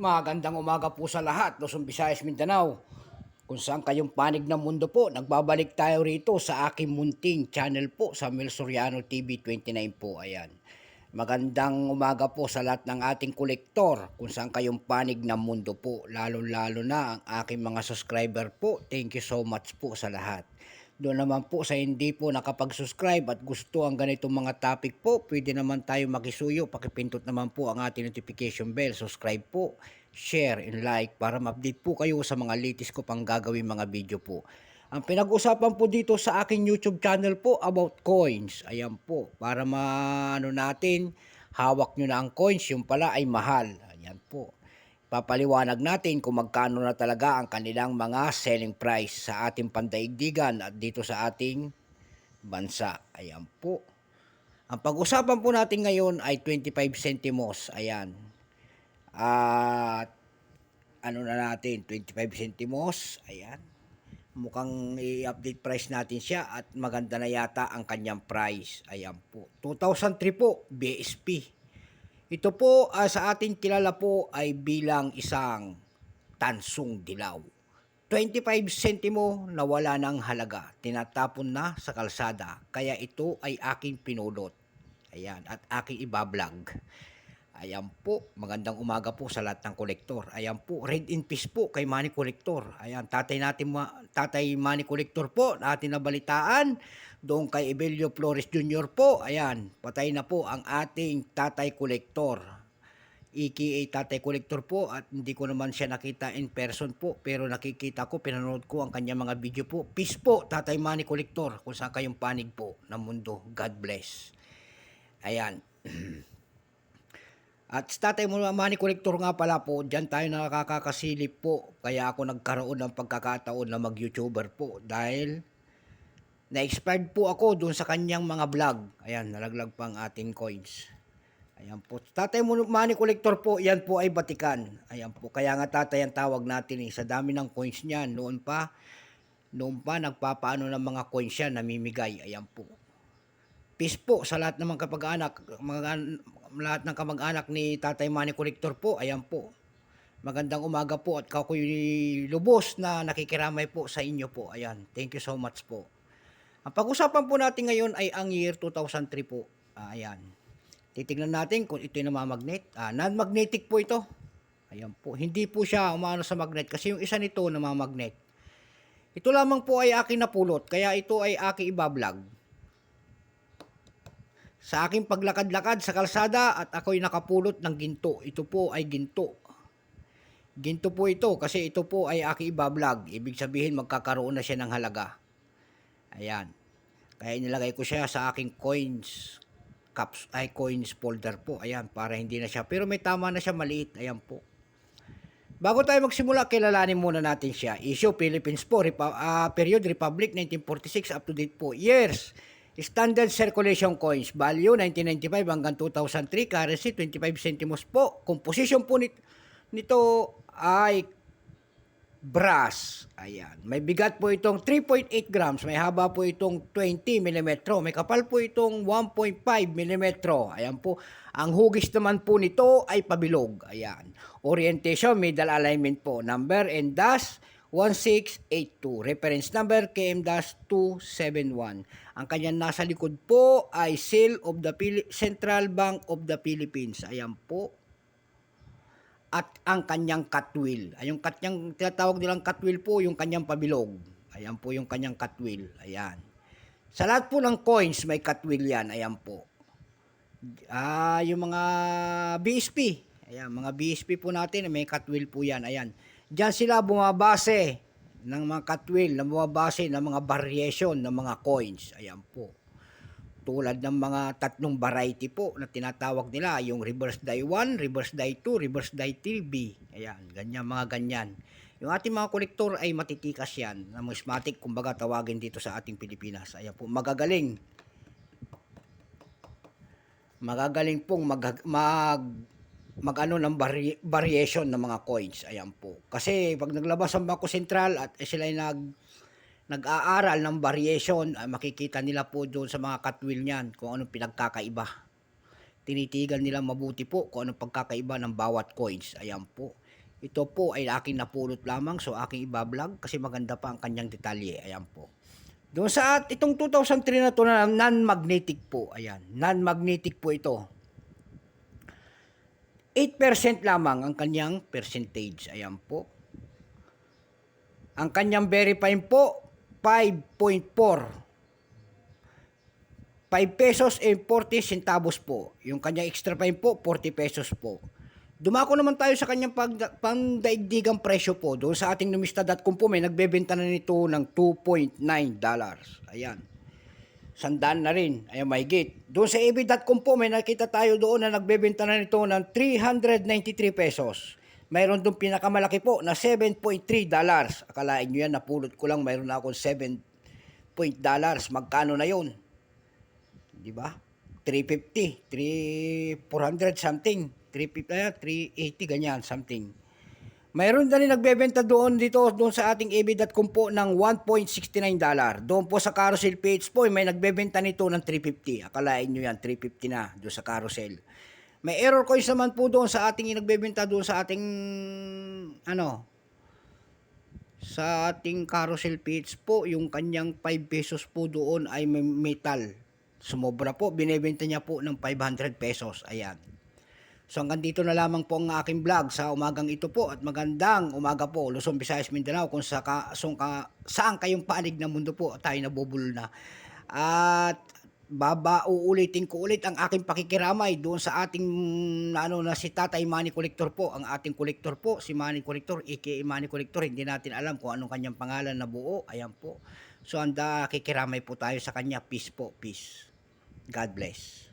Magandang umaga po sa lahat, Luzon, Visayas, Mindanao. Kung saan kayong panig ng mundo po, nagbabalik tayo rito sa aking munting channel po sa Mel Soriano TV 29 po. Ayan. Magandang umaga po sa lahat ng ating kolektor kung saan kayong panig ng mundo po. Lalo-lalo na ang aking mga subscriber po. Thank you so much po sa lahat. Doon naman po sa hindi po nakapag-subscribe at gusto ang ganitong mga topic po, pwede naman tayo makisuyo. Pakipindot naman po ang ating notification bell. Subscribe po, share, and like para ma-update po kayo sa mga latest ko pang gagawin mga video po. Ang pinag-usapan po dito sa aking YouTube channel po about coins. Ayan po, para maano natin, hawak nyo na ang coins, yung pala ay mahal. Ayan po papaliwanag natin kung magkano na talaga ang kanilang mga selling price sa ating pandaigdigan at dito sa ating bansa. Ayan po. Ang pag-usapan po natin ngayon ay 25 centimos. Ayan. At ano na natin, 25 centimos. Ayan. Mukhang i-update price natin siya at maganda na yata ang kanyang price. Ayan po. 2003 po, BSP. Ito po ah, sa ating kilala po ay bilang isang tansong dilaw. 25 sentimo na wala ng halaga, tinatapon na sa kalsada. Kaya ito ay aking pinulot. Ayan, at aking ibablog. Ayan po, magandang umaga po sa lahat ng kolektor. Ayan po, red in peace po kay Manny Collector. Ayan, tatay natin, ma- tatay Manny Collector po, na ating nabalitaan. Doon kay Ebelio Flores Jr. po, ayan, patay na po ang ating tatay kolektor. EKA tatay kolektor po at hindi ko naman siya nakita in person po pero nakikita ko, pinanood ko ang kanyang mga video po. Peace po, tatay Manny Collector, kung saan kayong panig po ng mundo. God bless. Ayan. At sa tatay mo Manny Collector nga pala po, dyan tayo nakakakasilip po. Kaya ako nagkaroon ng pagkakataon na mag-YouTuber po dahil na-expired po ako doon sa kanyang mga vlog. Ayan, nalaglag pa ang ating coins. Ayan po. Tatay mo Manny Collector po, yan po ay batikan. Ayan po. Kaya nga tatay ang tawag natin eh. Sa dami ng coins niyan, noon pa, noon pa nagpapaano ng mga coins yan, namimigay. Ayan po. Peace po sa lahat ng mga kapag-anak, mga, lahat ng kamag-anak ni Tatay Manny Collector po. Ayan po. Magandang umaga po at kakoy lubos na nakikiramay po sa inyo po. Ayan. Thank you so much po. Ang pag-usapan po natin ngayon ay ang year 2003 po. Ah, ayan. Titignan natin kung ito yung namamagnet. Ah, non-magnetic po ito. Ayan po. Hindi po siya umano sa magnet kasi yung isa nito namamagnet. Ito lamang po ay aking napulot kaya ito ay aking ibablog. Sa aking paglakad-lakad sa kalsada at ako'y nakapulot ng ginto. Ito po ay ginto. Ginto po ito kasi ito po ay aking ibablog. Ibig sabihin magkakaroon na siya ng halaga. Ayan. Kaya nilagay ko siya sa aking coins caps ay coins folder po. Ayan, para hindi na siya. Pero may tama na siya maliit. Ayan po. Bago tayo magsimula, kilalanin muna natin siya. Issue Philippines po, Repa- ah, period Republic 1946 up to date po. Years, Standard Circulation Coins, value 1995 hanggang 2003, currency 25 centimos po. Composition po nit- nito ay brass. Ayan. May bigat po itong 3.8 grams. May haba po itong 20 mm. May kapal po itong 1.5 mm. Ayan po. Ang hugis naman po nito ay pabilog. Ayan. Orientation, middle alignment po. Number and dash 1682. Reference number KM-271. Ang kanyang nasa likod po ay seal of the Pili- Central Bank of the Philippines. Ayan po at ang kanyang catwheel. Ay, yung kanyang tinatawag nilang catwheel po, yung kanyang pabilog. Ayan po yung kanyang catwheel. Ayan. Sa lahat po ng coins, may catwheel yan. Ayan po. Ah, yung mga BSP. Ayan, mga BSP po natin, may catwheel po yan. Ayan. Diyan sila bumabase ng mga catwheel, na bumabase ng mga variation ng mga coins. Ayan po tulad ng mga tatlong variety po na tinatawag nila, yung reverse die 1, reverse die 2, reverse die 3B. Ayan, ganyan, mga ganyan. Yung ating mga kolektor ay matitikas yan, numismatic, kumbaga tawagin dito sa ating Pilipinas. Ayan po, magagaling. Magagaling pong mag, mag, mag ano ng vari- variation ng mga coins. Ayan po. Kasi pag naglabas ang Bangko Sentral at eh, sila ay nag nag-aaral ng variation, ay makikita nila po doon sa mga catwheel niyan kung anong pinagkakaiba. Tinitigan nila mabuti po kung anong pagkakaiba ng bawat coins. Ayan po. Ito po ay aking napulot lamang so aking ibablog kasi maganda pa ang kanyang detalye. Ayan po. Doon sa at itong 2003 na to na non-magnetic po. Ayan. Non-magnetic po ito. 8% lamang ang kanyang percentage. Ayan po. Ang kanyang verifying po, 5.4. 5 pesos and 40 centavos po. Yung kanyang extra fine po, 40 pesos po. Dumako naman tayo sa kanyang pag, pandaigdigang presyo po. Doon sa ating numista.com po, may nagbebenta na nito ng 2.9 dollars. Ayan. Sandaan na rin. May gate. Doon sa ab.com po, may nakita tayo doon na nagbebenta na nito ng 393 pesos. Mayroon doon pinakamalaki po na 7.3 dollars. Akalain nyo yan, napulot ko lang, mayroon na akong 7 point dollars. Magkano na yun? Di ba? 350, 3, 400 something. 350, ah, 380, ganyan, something. Mayroon na rin nagbebenta doon dito doon sa ating ab.com po ng 1.69 dollar. Doon po sa carousel page po may nagbebenta nito ng 350. Akalain nyo yan 350 na doon sa carousel. May error coins naman po doon sa ating nagbebenta doon sa ating ano sa ating carousel page po yung kanyang 5 pesos po doon ay may metal. Sumobra po, binebenta niya po ng 500 pesos. Ayan. So hanggang dito na lamang po ang aking vlog sa umagang ito po at magandang umaga po Luzon, Visayas, Mindanao kung sa ka, ka, saan kayong panig ng mundo po tayo nabubul na. At baba uulitin ko ulit ang aking pakikiramay doon sa ating ano na si Tatay Money Collector po, ang ating collector po, si Money Collector, aka Money Collector, hindi natin alam kung anong kanyang pangalan na buo, ayan po. So anda kikiramay po tayo sa kanya, peace po, peace. God bless.